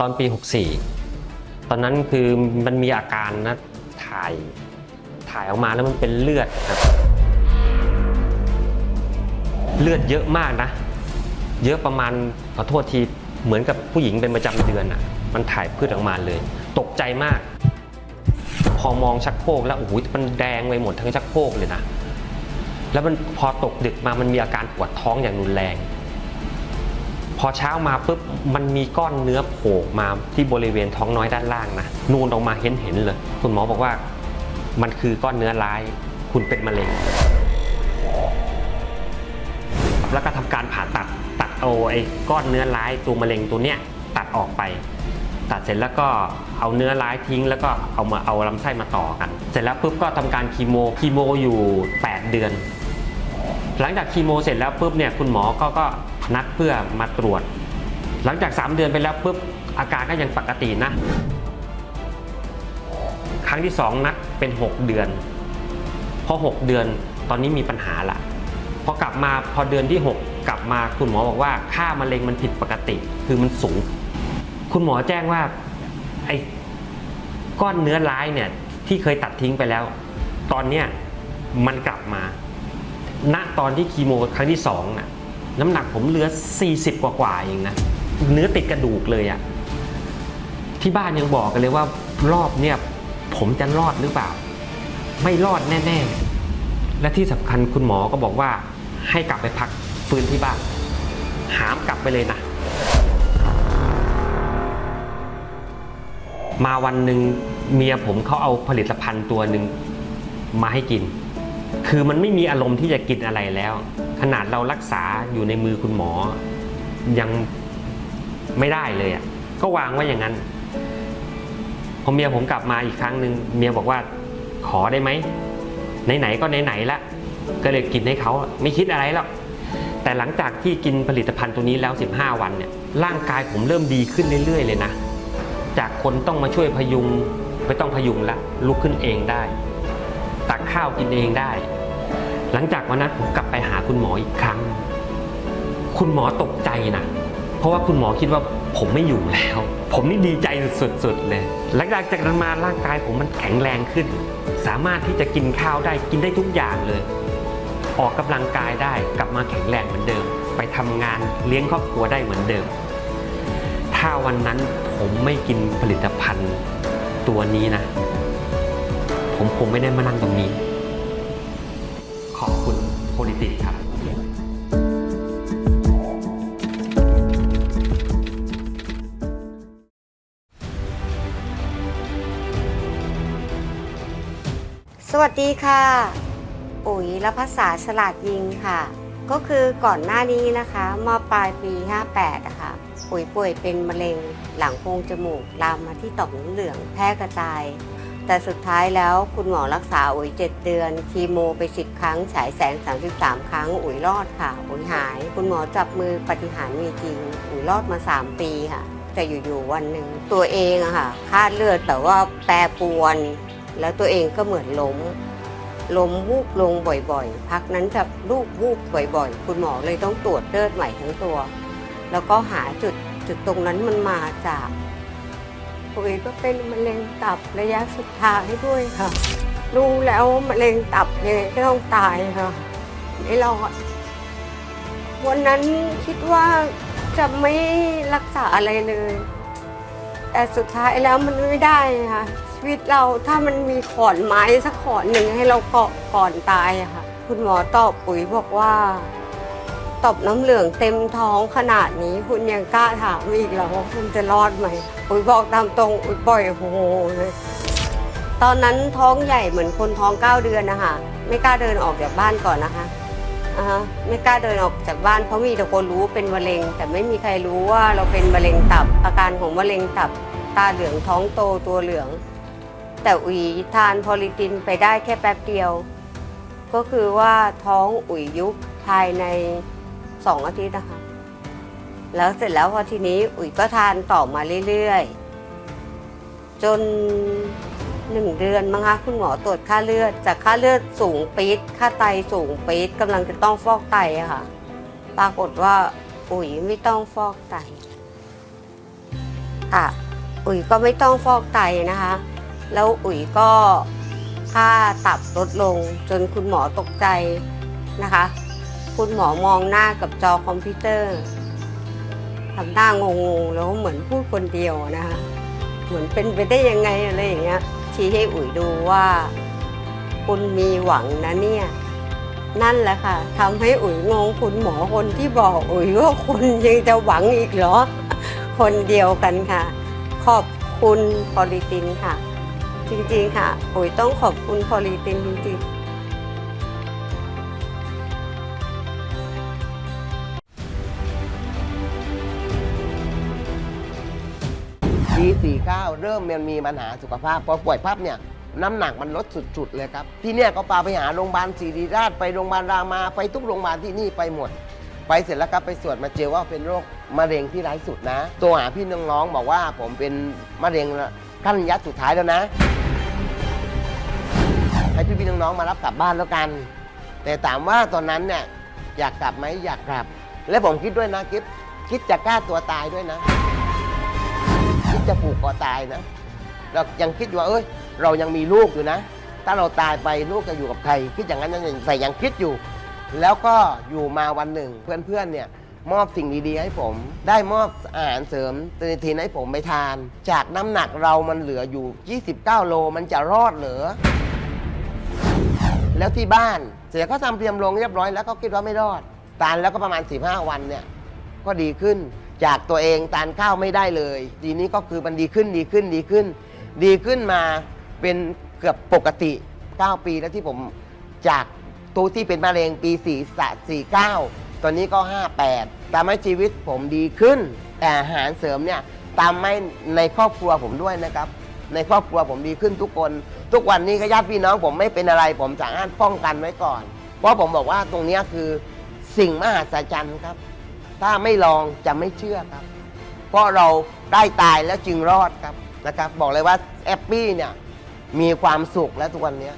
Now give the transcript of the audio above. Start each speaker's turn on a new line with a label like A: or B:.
A: ตอนปี 64 ตอนนั้นคือมันมีอาการนะถ่ายถ่ายออกมาแล้วมันเป็นเลือดครับ เลือดเยอะมากนะ เยอะประมาณขอโทษทีเหมือนกับผู้หญิงเป็นประจำเดือนอะ มันถ่ายพืชออกมาเลย ตกใจมาก พอมองชักโครกแล้วโอ้โหมันแดงไปหมดทั้งชักโครกเลยนะแล้วมันพอตกดึกมามันมีอาการปวดท้องอย่างรุนแรง อเช้ามาปุ๊บมันมีก้อนเนื้อโผล่มาที่บริเวณท้องน้อยด้านล่างนะนูนออกมาเห็นเห็นๆเลย คุณหมอบอกว่ามันคือก้อนเนื้อร้าย คุณเป็นมะเร็ง แล้วก็ทำการผ่าตัดตัดเอาไอ้ก้อนเนื้อร้ายตัวมะเร็งตัวเนี้ยตัดออกไป ตัดเสร็จแล้วก็เอาเนื้อร้ายทิ้ง แล้วก็เอามาเอาลำไส้มาต่อกัน เสร็จแล้วปุ๊บก็ทำการคีโมคีโมอยู่ 8 เดือน หลังจากคีโมเสร็จแล้วปุ๊บเนี่ยคุณหมอก็ก็ นัดเพื่อมาตรวจ หลังจาก 3 เดือนไปแล้วปุ๊บอาการก็ยังปกตินะ ครั้งที่ 2 นัดเป็น 6 เดือน พอ 6 เดือนตอนนี้มีปัญหาละพอกลับมาพอเดือนที่ 6 กลับมาคุณหมอบอกว่าค่ามะเร็งมันผิดปกติ คือมันสูง คุณหมอแจ้งว่าไอ้ก้อนเนื้อร้ายเนี่ยที่เคยตัดทิ้งไปแล้ว ตอนเนี้ยมันกลับมา ณตอนที่คีโมครั้งที่สองน่ะ น้ำหนักผมเหลือ 40 กว่ากว่าๆเองนะ เนื้อติดกระดูกเลยอะที่บ้านยังบอกกันเลยว่ารอบเนี่ยผมจะรอดหรือเปล่า ไม่รอดแน่ ๆ และที่สำคัญคุณหมอก็บอกว่าให้กลับไปพักฟื้นที่บ้าน หามกลับไปเลยนะ มาวันหนึ่งเมียผมเขาเอาผลิตภัณฑ์ตัวหนึ่งมาให้กิน คือมันไม่มีอารมณ์ที่จะกินอะไรแล้ว ขนาดเรารักษาอยู่ในมือคุณหมอ ยังไม่ได้เลยอะก็วางไว้อย่างนั้นพอเมียผมกลับมาอีกครั้งหนึ่งเมียบอกว่าขอได้ไหมไหนๆก็ไหนๆละก็เลยกินให้เขาไม่คิดอะไรหรอกแต่หลังจากที่กินผลิตภัณฑ์ตัวนี้แล้ว 15 วันเนี่ยร่างกายผมเริ่มดีขึ้นเรื่อย ๆ เลยนะ จากคนต้องมาช่วยพยุงไม่ต้องพยุงละลุกขึ้นเองได้ ตักข้าวกินเองได้ หลังจากวันนั้นผมกลับไปหาคุณหมออีกครั้ง คุณหมอตกใจนะเพราะว่าคุณหมอคิดว่าผมไม่อยู่แล้ว ผมนี่ดีใจสุดๆเลย หลังจากนั้นมาร่างกายผมมันแข็งแรงขึ้น สามารถที่จะกินข้าวได้กินได้ทุกอย่างเลย ออกกำลังกายได้กลับมาแข็งแรงเหมือนเดิม ไปทำงานเลี้ยงครอบครัวได้เหมือนเดิม ถ้าวันนั้นผมไม่กินผลิตภัณฑ์ตัวนี้นะ ผมคงไม่ได้มานั่งตรงนี้ ขอบคุณโพลิติกครับ
B: สวัสดีค่ะ อุ๋ยและภาษาฉลาดยิงค่ะ ก็คือก่อนหน้านี้นะคะมอปลายปี 58นะคะอุ๋ยป่วยเป็นมะเร็งหลังโพรงจมูกลามมาที่ต่อมน้ำเหลืองแพร่กระจาย แต่สุดท้ายแล้วคุณหมอรักษาอุ๋ย 7 เดือน คีโมไป 10 ครั้ง ฉายแสง 33 ครั้ง อุ๋ยรอดค่ะ อุ๋ยหาย คุณหมอจับมือปฏิหารมีจริง อุ๋ยรอดมา 3 ปีค่ะ แต่อยู่ๆวันหนึ่งตัวเองอะค่ะคาดเลือดแต่ว่าแปรปรวน แล้วตัวเองก็เหมือนล้มล้มวูบลงบ่อยๆ พักนั้นจะลูกวูบบ่อยๆ คุณหมอเลยต้องตรวจเลือดใหม่ทั้งตัว แล้วก็หาจุดจุดตรงนั้นมันมาจาก ตัวเองก็เป็นมะเร็งตับระยะสุดท้ายด้วยค่ะ รู้แล้วว่ามะเร็งตับยังไงก็ต้องตายค่ะไม่รอดวันนั้นคิดว่าจะไม่รักษาอะไรเลย แต่สุดท้ายแล้วมันไม่ได้ค่ะชีวิตเราถ้ามันมีขอนไม้สักขอนหนึ่งให้เราเกาะก่อนตายอะค่ะ คุณหมอตอบปุ๋ยบอกว่า ตอบน้ำเหลืองเต็มท้องขนาดนี้คุณยังกล้าถามอีกเหรอว่าคุณจะรอดไหมปุ๋ยบอกตามตรงปุ๋ยปล่อยโฮเลยตอนนั้นท้องใหญ่เหมือนคนท้องเก้าเดือนนะคะไม่กล้าเดินออกจากบ้านก่อนนะคะอ่าฮะไม่กล้าเดินออกจากบ้านเพราะมีแต่คนรู้เป็นมะเร็ง แต่ไม่มีใครรู้ว่าเราเป็นมะเร็งตับ อาการของมะเร็งตับ ตาเหลืองท้องโตตัวเหลือง แต่อุ๋ยทานพอลิตินไปได้แค่แป๊บเดียว ก็คือว่าท้องอุ๋ยยุบภายใน สองอาทิตย์นะคะ แล้วเสร็จแล้วพอทีนี้อุ๋ยก็ทานต่อมาเรื่อยๆ จนหนึ่งเดือนมั้งคะคุณหมอตรวจค่าเลือด จากค่าเลือดสูงปี๊ดค่าไตสูงปี๊ดกำลังจะต้องฟอกไตอะค่ะ ปรากฏว่า อุ๋ยไม่ต้องฟอกไตค่ะ อุ๋ยก็ไม่ต้องฟอกไตนะคะ แล้วอุ๋ยก็ค่าตับลดลงจนคุณหมอตกใจนะคะ คุณหมอมองหน้ากับจอคอมพิวเตอร์ทำหน้างงๆแล้วเหมือนพูดคนเดียวนะคะเหมือนเป็นไปได้ยังไงอะไรอย่างเงี้ยชี้ให้อุ๋ยดูว่า คุณมีหวังนะเนี่ย นั่นแหละค่ะทำให้อุ๋ยงงคุณหมอคนที่บอกอุ๋ยว่าคุณยังจะหวังอีกเหรอ คนเดียวกันค่ะ ขอบคุณพอลิตินค่ะ จริงๆค่ะอุ๋ยต้องขอบคุณพอลิตินจริงๆ
C: ปี49 เริ่มมันมีปัญหาสุขภาพพอป่วยพับเนี่ยน้ำหนักมันลดสุดๆเลยครับ ที่เนี่ยก็พาไปหาโรงพยาบาลศิริราชไปโรงพยาบาลรามาไปทุกโรงพยาบาลที่นี่ไปหมด ไปเสร็จแล้วครับไปตรวจมาเจอว่าเป็นโรคมะเร็งที่ร้ายสุดนะ ตัวหาพี่น้องๆบอกว่าผมเป็นมะเร็งขั้นระยะสุดท้ายแล้วนะ ให้พี่ๆน้องๆมารับกลับบ้านแล้วกัน แต่ถามว่าตอนนั้นเนี่ยอยากกลับไหมอยากกลับ และผมคิดด้วยนะคิดคิดจะกล้าตัวตายด้วยนะ จะผูกคอตายนะเรายังคิดว่าเอ้ย เรายังมีลูกอยู่นะ ถ้าเราตายไปลูกจะอยู่กับใครคิดอย่างนั้นนั่นเองแต่ยังคิดอยู่ แล้วก็อยู่มาวันหนึ่ง เพื่อนๆเนี่ยมอบสิ่งดีๆให้ผม ได้มอบอาหารเสริมเตนิทินให้ผมไปทาน จากน้ำหนักเรามันเหลืออยู่ 29 โลมันจะรอดเหรอแล้วที่บ้านเสียเขาทำเตรียมลงเรียบร้อยแล้วก็คิดว่าไม่รอด ตานแล้วก็ประมาณ 15 วันเนี่ยก็ดีขึ้น จากตัวเองตานข้าวไม่ได้เลย ทีนี้ก็คือมันดีขึ้นดีขึ้นดีขึ้น ดีขึ้นมาเป็นเกือบปกติ 9 ปีแล้วที่ผมจากตัวที่เป็นมะเร็งปี4 49 ตอนนี้ก็ 58ตามให้ชีวิตผมดีขึ้น แต่อาหารเสริมเนี่ยตามให้ในครอบครัวผมด้วยนะครับ ในครอบครัวผมดีขึ้นทุกคน ทุกวันนี้ก็ญาติพี่น้องผมไม่เป็นอะไร ผมสามารถป้องกันไว้ก่อน เพราะผมบอกว่าตรงนี้คือสิ่งมหัศจรรย์ครับ ถ้าไม่ลองจะไม่เชื่อครับ เพราะเราได้ตายแล้วจึงรอดครับนะครับ บอกเลยว่าแอปปี้เนี่ยมีความสุขและทุกวันนี้